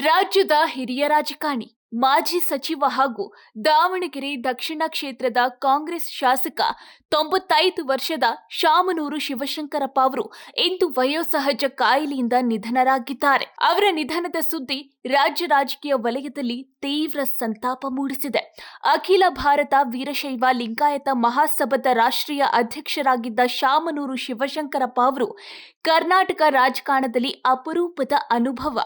ರಾಜ್ಯದ ಹಿರಿಯ ರಾಜಕಾರಣಿ, ಮಾಜಿ ಸಚಿವ ಹಾಗೂ ದಾವಣಗೆರೆ ದಕ್ಷಿಣ ಕ್ಷೇತ್ರದ ಕಾಂಗ್ರೆಸ್ ಶಾಸಕ, ತೊಂಬತ್ತೈದು ವರ್ಷದ ಶಾಮನೂರು ಶಿವಶಂಕರಪ್ಪ ಅವರು ಇಂದು ವಯೋಸಹಜ ಕಾಯಿಲೆಯಿಂದ ನಿಧನರಾಗಿದ್ದಾರೆ. ಅವರ ನಿಧನದ ಸುದ್ದಿ ರಾಜ್ಯ ರಾಜಕೀಯ ವಲಯದಲ್ಲಿ ತೀವ್ರ ಸಂತಾಪ ಮೂಡಿಸಿದೆ. ಅಖಿಲ ಭಾರತ ವೀರಶೈವ ಲಿಂಗಾಯತ ಮಹಾಸಭದ ರಾಷ್ಟ್ರೀಯ ಅಧ್ಯಕ್ಷರಾಗಿದ್ದ ಶಾಮನೂರು ಶಿವಶಂಕರಪ್ಪ ಅವರು ಕರ್ನಾಟಕ ರಾಜಕಾರಣದಲ್ಲಿ ಅಪರೂಪದ ಅನುಭವ,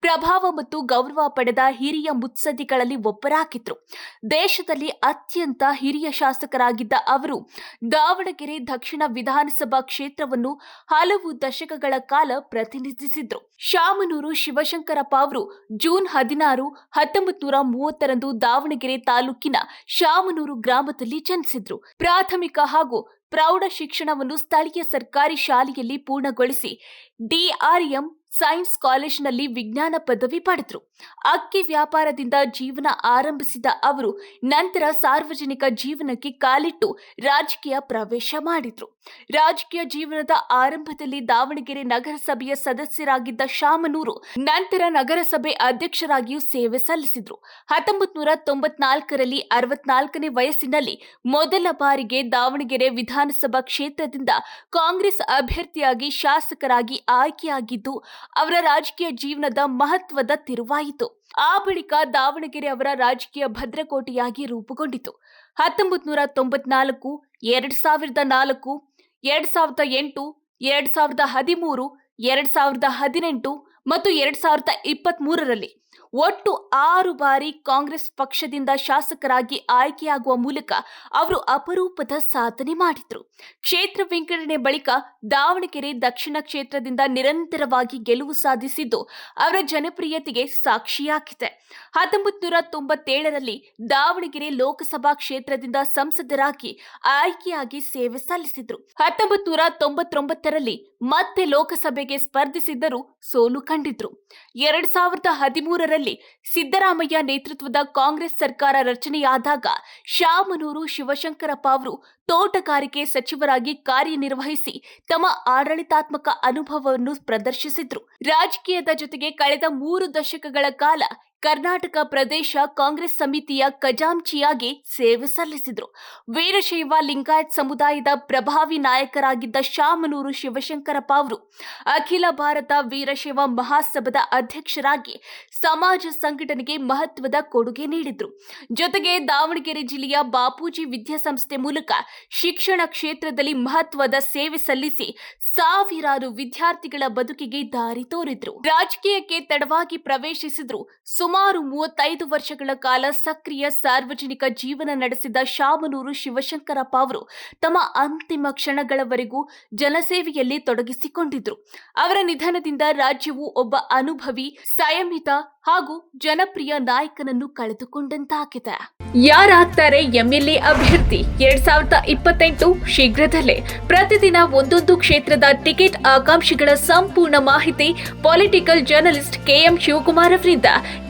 ಪ್ರಭಾವ ಮತ್ತು ಗೌರವ ಪಡೆದ ಹಿರಿಯ ಮುತ್ಸದ್ದಿಗಳಲ್ಲಿ ಒಬ್ಬರಾಗಿದ್ರು. ದೇಶದಲ್ಲಿ ಅತ್ಯಂತ ಹಿರಿಯ ಶಾಸಕರಾಗಿದ್ದ ಅವರು ದಾವಣಗೆರೆ ದಕ್ಷಿಣ ವಿಧಾನಸಭಾ ಕ್ಷೇತ್ರವನ್ನು ಹಲವು ದಶಕಗಳ ಕಾಲ ಪ್ರತಿನಿಧಿಸಿದ್ರು. ಶಾಮನೂರು ಶಿವಶಂಕರಪ್ಪ ಅವರು ಜೂನ್ ಹದಿನಾರು ಹತ್ತೊಂಬತ್ತು ನೂರ ಮೂವತ್ತರಂದು ದಾವಣಗೆರೆ ತಾಲೂಕಿನ ಶಾಮನೂರು ಗ್ರಾಮದಲ್ಲಿ ಜನಿಸಿದ್ರು. ಪ್ರಾಥಮಿಕ ಹಾಗೂ ಪ್ರೌಢ ಶಿಕ್ಷಣವನ್ನು ಸ್ಥಳೀಯ ಸರ್ಕಾರಿ ಶಾಲೆಯಲ್ಲಿ ಪೂರ್ಣಗೊಳಿಸಿ ಡಿಆರ್ಎಂ ಸೈನ್ಸ್ ಕಾಲೇಜಿನಲ್ಲಿ ವಿಜ್ಞಾನ ಪದವಿ ಪಡೆದರು. ಅಕ್ಕಿ ವ್ಯಾಪಾರದಿಂದ ಜೀವನ ಆರಂಭಿಸಿದ ಅವರು ನಂತರ ಸಾರ್ವಜನಿಕ ಜೀವನಕ್ಕೆ ಕಾಲಿಟ್ಟು ರಾಜಕೀಯ ಪ್ರವೇಶ ಮಾಡಿದ್ರು. ರಾಜಕೀಯ ಜೀವನದ ಆರಂಭದಲ್ಲಿ ದಾವಣಗೆರೆ ನಗರಸಭೆಯ ಸದಸ್ಯರಾಗಿದ್ದ ಶಾಮನೂರು ನಂತರ ನಗರಸಭೆ ಅಧ್ಯಕ್ಷರಾಗಿಯೂ ಸೇವೆ ಸಲ್ಲಿಸಿದ್ರು. ಹತ್ತೊಂಬತ್ ನೂರ ತೊಂಬತ್ನಾಲ್ಕರಲ್ಲಿ ಅರವತ್ನಾಲ್ಕನೇ ವಯಸ್ಸಿನಲ್ಲಿ ಮೊದಲ ಬಾರಿಗೆ ದಾವಣಗೆರೆ ವಿಧಾನಸಭಾ ಕ್ಷೇತ್ರದಿಂದ ಕಾಂಗ್ರೆಸ್ ಅಭ್ಯರ್ಥಿಯಾಗಿ ಶಾಸಕರಾಗಿ ಆಯ್ಕೆಯಾಗಿದ್ದು ಅವರ ರಾಜಕೀಯ ಜೀವನದ ಮಹತ್ವದ ತಿರುವಾಯಿತು. ಆ ಬಳಿಕ ದಾವಣಗೆರೆ ಅವರ ರಾಜಕೀಯ ಭದ್ರಕೋಟೆಯಾಗಿ ರೂಪುಗೊಂಡಿತು. ಹತ್ತೊಂಬತ್ ನೂರ ತೊಂಬತ್ನಾಲ್ಕು ಎರಡ್ ಸಾವಿರದ ನಾಲ್ಕು, ಎರಡ್ ಸಾವಿರದ ಎಂಟು, ಎರಡ್ ಸಾವಿರದ ಹದಿಮೂರು, ಎರಡ್ ಸಾವಿರದ ಹದಿನೆಂಟು ಮತ್ತು ಎರಡ್ ಸಾವಿರದ ಇಪ್ಪತ್ತ್ ಮೂರರಲ್ಲಿ ಒಟ್ಟು ಆರು ಬಾರಿ ಕಾಂಗ್ರೆಸ್ ಪಕ್ಷದಿಂದ ಶಾಸಕರಾಗಿ ಆಯ್ಕೆಯಾಗುವ ಮೂಲಕ ಅವರು ಅಪರೂಪದ ಸಾಧನೆ ಮಾಡಿದ್ರು. ಕ್ಷೇತ್ರ ವಿಂಗಡಣೆ ಬಳಿಕ ದಾವಣಗೆರೆ ದಕ್ಷಿಣ ಕ್ಷೇತ್ರದಿಂದ ನಿರಂತರವಾಗಿ ಗೆಲುವು ಸಾಧಿಸಿದ್ದು ಅವರ ಜನಪ್ರಿಯತೆಗೆ ಸಾಕ್ಷಿಯಾಗಿದೆ. ಹತ್ತೊಂಬತ್ತು ನೂರ ತೊಂಬತ್ತೇಳರಲ್ಲಿ ದಾವಣಗೆರೆ ಲೋಕಸಭಾ ಕ್ಷೇತ್ರದಿಂದ ಸಂಸದರಾಗಿ ಆಯ್ಕೆಯಾಗಿ ಸೇವೆ ಸಲ್ಲಿಸಿದ್ರು. ಹತ್ತೊಂಬತ್ತು ನೂರ ತೊಂಬತ್ತೊಂಬತ್ತರಲ್ಲಿ ಮತ್ತೆ ಲೋಕಸಭೆಗೆ ಸ್ಪರ್ಧಿಸಿದ್ದರೂ ಸೋಲು ಕಂಡಿದ್ರು. ಎರಡ್ ಸಾವಿರದ ಹದಿಮೂರರಲ್ಲಿ ಸಿದ್ದರಾಮಯ್ಯ ನೇತೃತ್ವದ ಕಾಂಗ್ರೆಸ್ ಸರ್ಕಾರ ರಚನೆಯಾದಾಗ ಶಾಮನೂರು ಶಿವಶಂಕರಪ್ಪ ಅವರು ತೋಟಗಾರಿಕೆ ಸಚಿವರಾಗಿ ಕಾರ್ಯನಿರ್ವಹಿಸಿ ತಮ್ಮ ಆಡಳಿತಾತ್ಮಕ ಅನುಭವವನ್ನು ಪ್ರದರ್ಶಿಸಿದ್ರು. ರಾಜಕೀಯದ ಜೊತೆಗೆ ಕಳೆದ ಮೂರು ದಶಕಗಳ ಕಾಲ ಕರ್ನಾಟಕ ಪ್ರದೇಶ ಕಾಂಗ್ರೆಸ್ ಸಮಿತಿಯ ಖಜಾಂಚಿಯಾಗಿ ಸೇವೆ ಸಲ್ಲಿಸಿದ್ರು. ವೀರಶೈವ ಲಿಂಗಾಯತ್ ಸಮುದಾಯದ ಪ್ರಭಾವಿ ನಾಯಕರಾಗಿದ್ದ ಶಾಮನೂರು ಶಿವಶಂಕರಪ್ಪ ಅವರು ಅಖಿಲ ಭಾರತ ವೀರಶೈವ ಮಹಾಸಭಾದ ಅಧ್ಯಕ್ಷರಾಗಿ ಸಮಾಜ ಸಂಘಟನೆಗೆ ಮಹತ್ವದ ಕೊಡುಗೆ ನೀಡಿದ್ರು. ಜೊತೆಗೆ ದಾವಣಗೆರೆ ಜಿಲ್ಲೆಯ ಬಾಪೂಜಿ ವಿದ್ಯಾಸಂಸ್ಥೆ ಮೂಲಕ ಶಿಕ್ಷಣ ಕ್ಷೇತ್ರದಲ್ಲಿ ಮಹತ್ವದ ಸೇವೆ ಸಲ್ಲಿಸಿ ಸಾವಿರಾರು ವಿದ್ಯಾರ್ಥಿಗಳ ಬದುಕಿಗೆ ದಾರಿ ತೋರಿದ್ರು. ರಾಜಕೀಯಕ್ಕೆ ತಡವಾಗಿ ಪ್ರವೇಶಿಸಿದ್ರು. ಸುಮಾರು ಮೂವತ್ತೈದು ವರ್ಷಗಳ ಕಾಲ ಸಕ್ರಿಯ ಸಾರ್ವಜನಿಕ ಜೀವನ ನಡೆಸಿದ ಶಾಮನೂರು ಶಿವಶಂಕರಪ್ಪ ಅವರು ತಮ್ಮ ಅಂತಿಮ ಕ್ಷಣಗಳವರೆಗೂ ಜನಸೇವೆಯಲ್ಲಿ ತೊಡಗಿಸಿಕೊಂಡಿದ್ರು. ಅವರ ನಿಧನದಿಂದ ರಾಜ್ಯವು ಒಬ್ಬ ಅನುಭವಿ ಸಂಯಮಿತ ಹಾಗೂ ಜನಪ್ರಿಯ ನಾಯಕನನ್ನು ಕಳೆದುಕೊಂಡಂತಾಗಿದೆ. ಯಾರಾಗ್ತಾರೆ ಎಂಎಲ್ಎ ಅಭ್ಯರ್ಥಿ ಎರಡ್ ಸಾವಿರದ ಇಪ್ಪತ್ತೆಂಟು ಶೀಘ್ರದಲ್ಲೇ. ಪ್ರತಿದಿನ ಒಂದೊಂದು ಕ್ಷೇತ್ರದ ಟಿಕೆಟ್ ಆಕಾಂಕ್ಷಿಗಳ ಸಂಪೂರ್ಣ ಮಾಹಿತಿ ಪೊಲಿಟಿಕಲ್ ಜರ್ನಲಿಸ್ಟ್ ಕೆಎಂ ಶಿವಕುಮಾರ್ ಅವರಿಂದ.